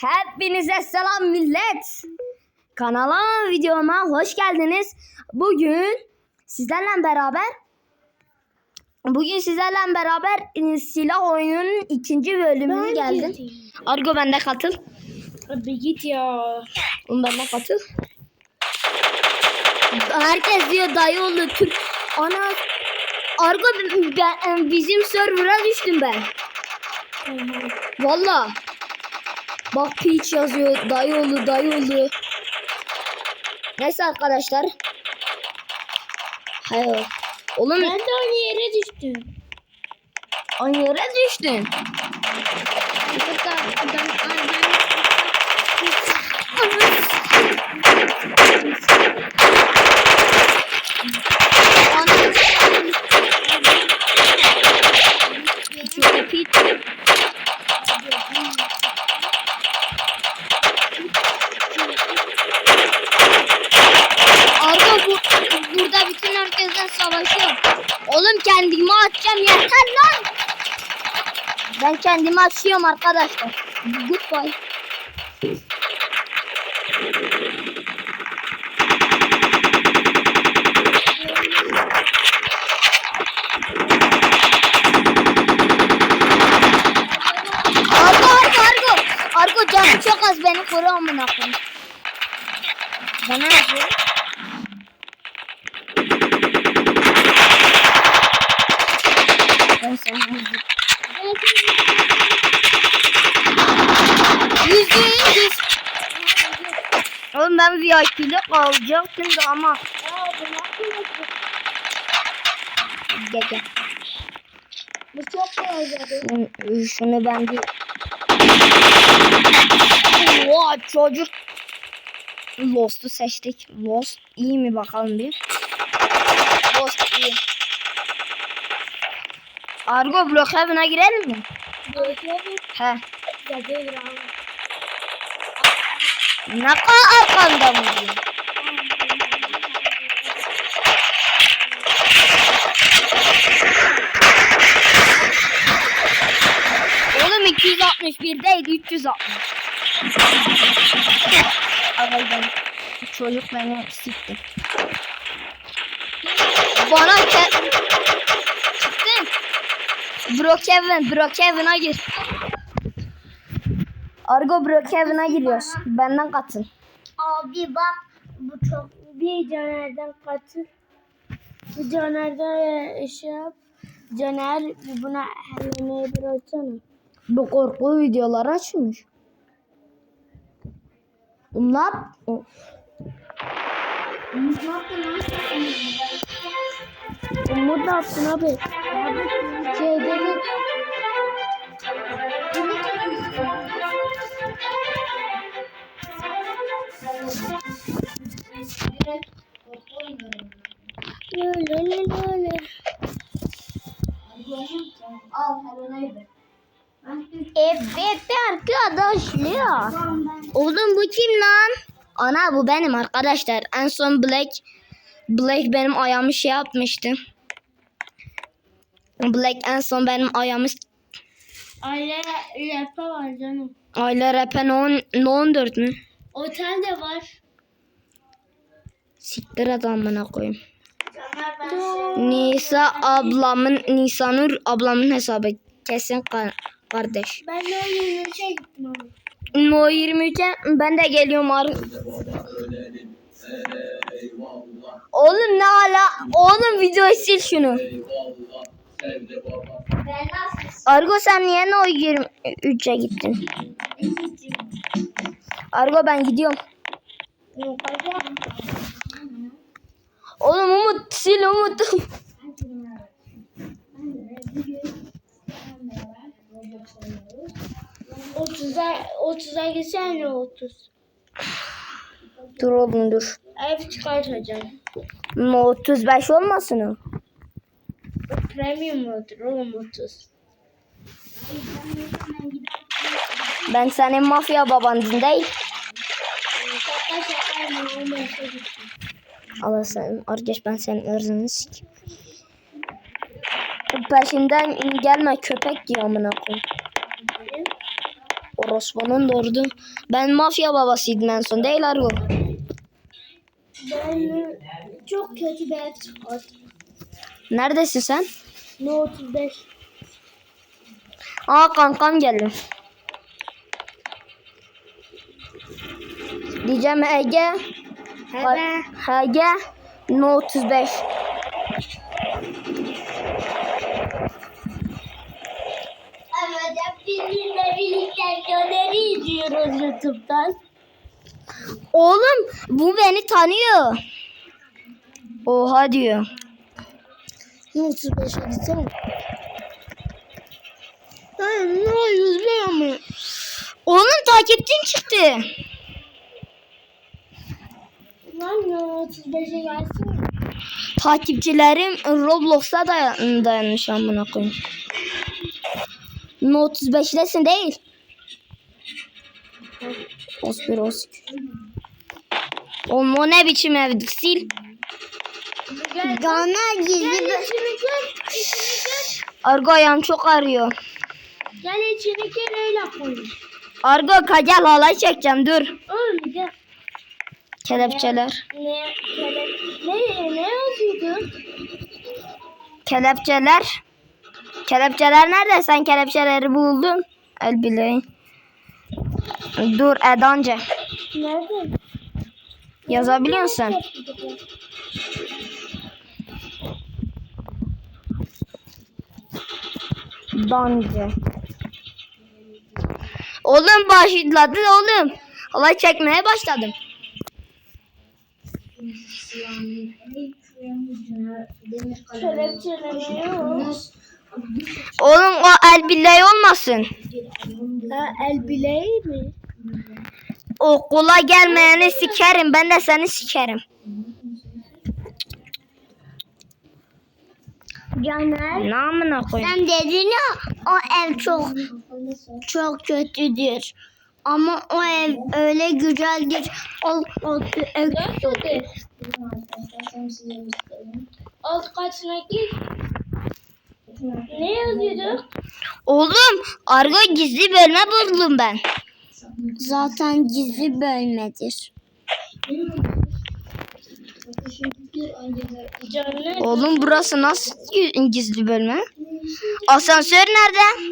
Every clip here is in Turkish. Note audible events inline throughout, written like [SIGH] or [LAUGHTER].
Hepinize selam millet. Kanala videoma hoş geldiniz. Bugün sizlerle beraber Bugün sizlerle beraber e, silah oyununun ikinci bölümüne geldim. Argo bende katıl. Abi git ya. Bende katıl. Herkes diyor dayı oğlu Türk. Ana Argo ben, bizim server'a düştüm ben. Valla. Bak Peach yazıyor. Dayıoğlu dayıoğlu. Neyse arkadaşlar. Hayır. Oğlum Ben de aynı yere düştüm. aynı yere düştün. Burada adam adam Şurada Peach. Argo bu, burada bütün herkesten savaşıyor. Oğlum kendimi atacağım yeter lan. Ben kendimi açıyorum arkadaşlar. Goodbye. Argo canım çok az beni koru amına koyayım. Bana yazıyor. Ben sana yazayım. Yüzde yüz. Oğlum ben VIP'de kalacaktım da ama gel gel. Bu çok. Şunu, şunu ben bir Oha çocuk Lost'u seçtik. Lost iyi mi bakalım bir. Lost iyi. Argo Brookhaven'a girelim mi? He. Ne kadar arkanda mı? Oğlum 261 değil 360. Aradan çocuk beni sikti. Bana ke... Brookhaven, Brookhaven'a gir. Argo Brookhaven'a giriyoruz. Benden katıl. Abi bak bu çok bir Caner'den katıl. Bu Caner'den şey yap. Caner buna Helena'yı bir açsana. Bu korku videoları açmış. Bunlar Umut ne yaptın abi? Şey Evet arkadaşlar. Oğlum bu kim lan? Ana bu benim arkadaşlar. En son Black Black benim ayağımı şey yapmıştı. Black en son benim ayağımı Aile rapı var canım. Aylar Repen 10 14 mü? Otel de var. Siktir adamına koyayım. Nisa ablamın Nisanur ablamın hesabı kesin ka- kardeş. Ben de o yürüyüşe gittim abi. No 23'e ben de geliyorum ar. Oğlum ne ala? Oğlum videoyu sil şunu. Argo sen niye no 23'e gittin? Argo ben gidiyorum. Oğlum Umut sil Umut. Otuza, otuza gitsen ne otuz? dur oğlum dur. Ev çıkartacağım. No 35 olmasın o. Premium odur oğlum otuz. Ben senin mafya babandın değil. Şaka şaka Allah sen arkadaş ben senin ırzını sik. Peşinden gelme köpek diyor amına koyayım. Orospu'nun doğurdu. Ben mafya babasıydım en son değil Argo. Ben e, çok kötü bir ev çıkarttım. Neredesin sen? No 35. Aa kankam geldi. Diyeceğim Ege. No 35. Evet hep bizimle birlikte döneri izliyoruz YouTube'dan. Oğlum bu beni tanıyor. Oha diyor. No 35 hadi tamam. Hayır no 101 ama. Onun takipçin çıktı. Lan no 35'e gelsin? Takipçilerim Roblox'a dayan dayanmış amına koyayım. No 35'lesin değil. Osbir osik. Oğlum o ne biçim evdi sil. Gana gizli Gel. Argo ayağım çok ağrıyor. Gel içini gör öyle koy. Argo kacel halay çekeceğim dur. Oğlum gel. Kelepçeler. Ne, ne, ne yazıyordu? Kelepçeler. Kelepçeler nerede? Sen kelepçeleri buldun. El bileğin. Dur Edanca. Nerede? Yazabiliyor musun? Dancı. Oğlum başladı oğlum. Halay çekmeye başladım. Oğlum o el bileği olmasın. Ha el bileği mi? Okula gelmeyeni sikerim. Ben de seni sikerim. Caner. Ne amına koyayım? Sen dedin ya o ev çok çok kötüdür. Ama o ev öyle güzeldir. O, o ev kötüdür. Alt kaçına gir. Ne yazıyordu? Oğlum Argo gizli bölme buldum ben. Zaten gizli bölmedir. Oğlum burası nasıl gi- gizli bölme? Asansör nerede?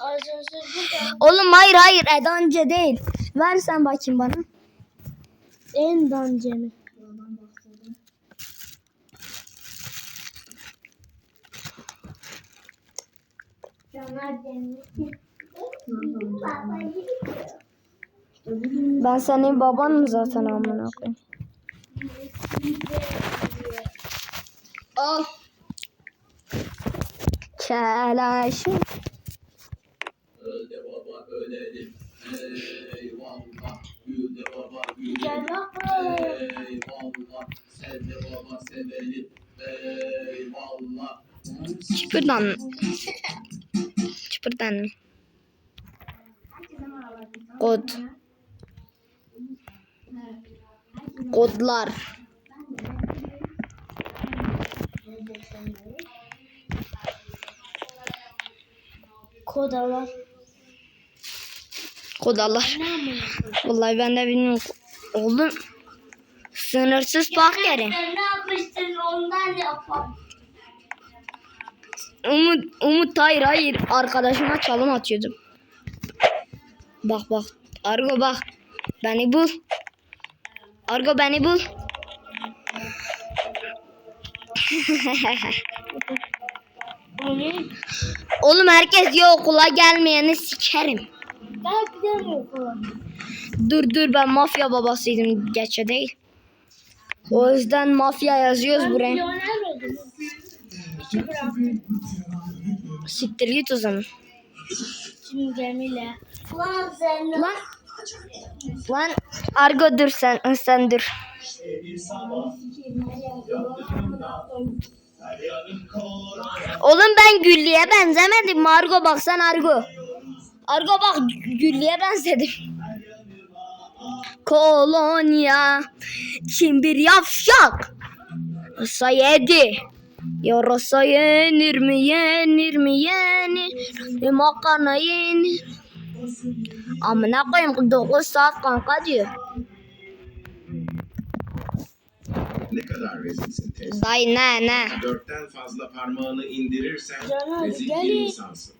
Asansör. Oğlum hayır hayır Edanca değil. Ver sen bakayım bana. En dancemi. Ben senin babanım zaten amına koyayım. Al. Kelaşım. Gel. Çıpırdan mı? Çıpırdan mı? Kod. Kodlar. Kodalar. Kodalar. Vallahi ben de bilmiyorum. Oğlum sınırsız park yeri. Ne yapmıştın ondan yapalım. Umut, Umut hayır hayır arkadaşıma çalım atıyordum. Bak bak Argo bak beni bul. Argo beni bul. [LAUGHS] Oğlum herkes ya okula gelmeyeni sikerim. gel gidelim okula. Dur dur ben mafya babasıydım geçe değil. O yüzden mafya yazıyoruz buraya. Siktir git o zaman. Şimdi gemiyle. Lan sen Lan. Lan Argo dur sen sen dur. Oğlum ben Güllü'ye benzemedim? Argo baksan Argo. Argo bak Güllü'ye benzedim. Kolonya. Kim bir yavşak. Rasa yedi. Ya rasa yenir mi yenir mi yenir mi makarna yenir. Amına koyayım 9 saat kanka diyor. Ne kadar rezilsin teyze. Dayı ne ne? Dörtten fazla parmağını indirirsen Canım, rezil bir insansın.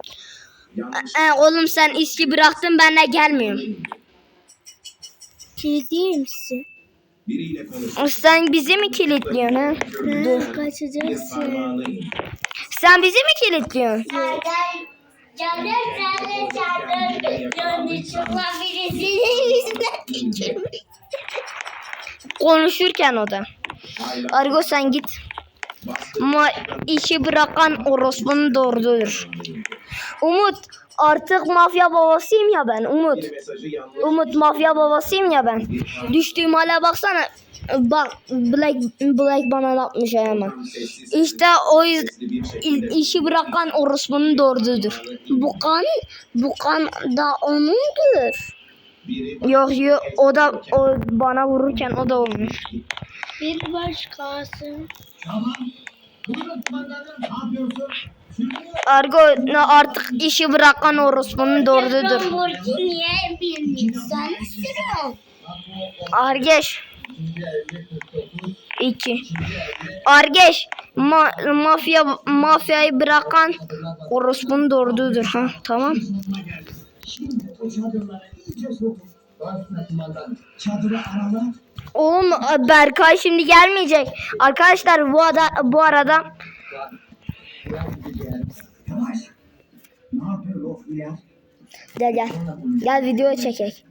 Yanlış E, oğlum sen içki bıraktın ben de gelmiyorum. Kilitli misin? biriyle konuş. Sen bizi mi kilitliyorsun ha? Bir Kaçacaksın. Sen bizi mi kilitliyorsun? Canım senle çarptın. Canım çıkma birisinin yüzüne tükürmüş. Konuşurken o da. Argo sen git. Ma işi bırakan orospunun doğrudur. Umut artık mafya babasıyım ya ben Umut. Umut mafya babasıyım ya ben. Düştüğüm hale baksana. Bak Black, Black bana yapmış hemen. İşte o işi bırakan orospunun doğrudur. Bu kan, bu kan da onundur. Yok yok o da o bana vururken o da olmuş. Bir başkası. Argo ne artık işi bırakan orospunun doğrudur. Argeş. 2. Argeş ma mafya mafyayı bırakan orospunun doğrudur ha tamam. Oğlum Berkay şimdi gelmeyecek. Arkadaşlar bu ada bu arada gel gel. Gel video çekek.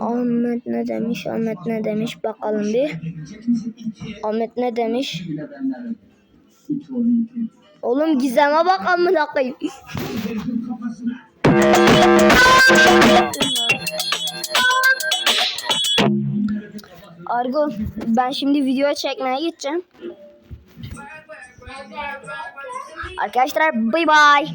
Ahmet ne demiş? Ahmet ne demiş? Bakalım bir. Ahmet ne demiş? Oğlum gizeme bak amına koyayım. [LAUGHS] Argo ben şimdi video çekmeye gideceğim. Arkadaşlar bay bay.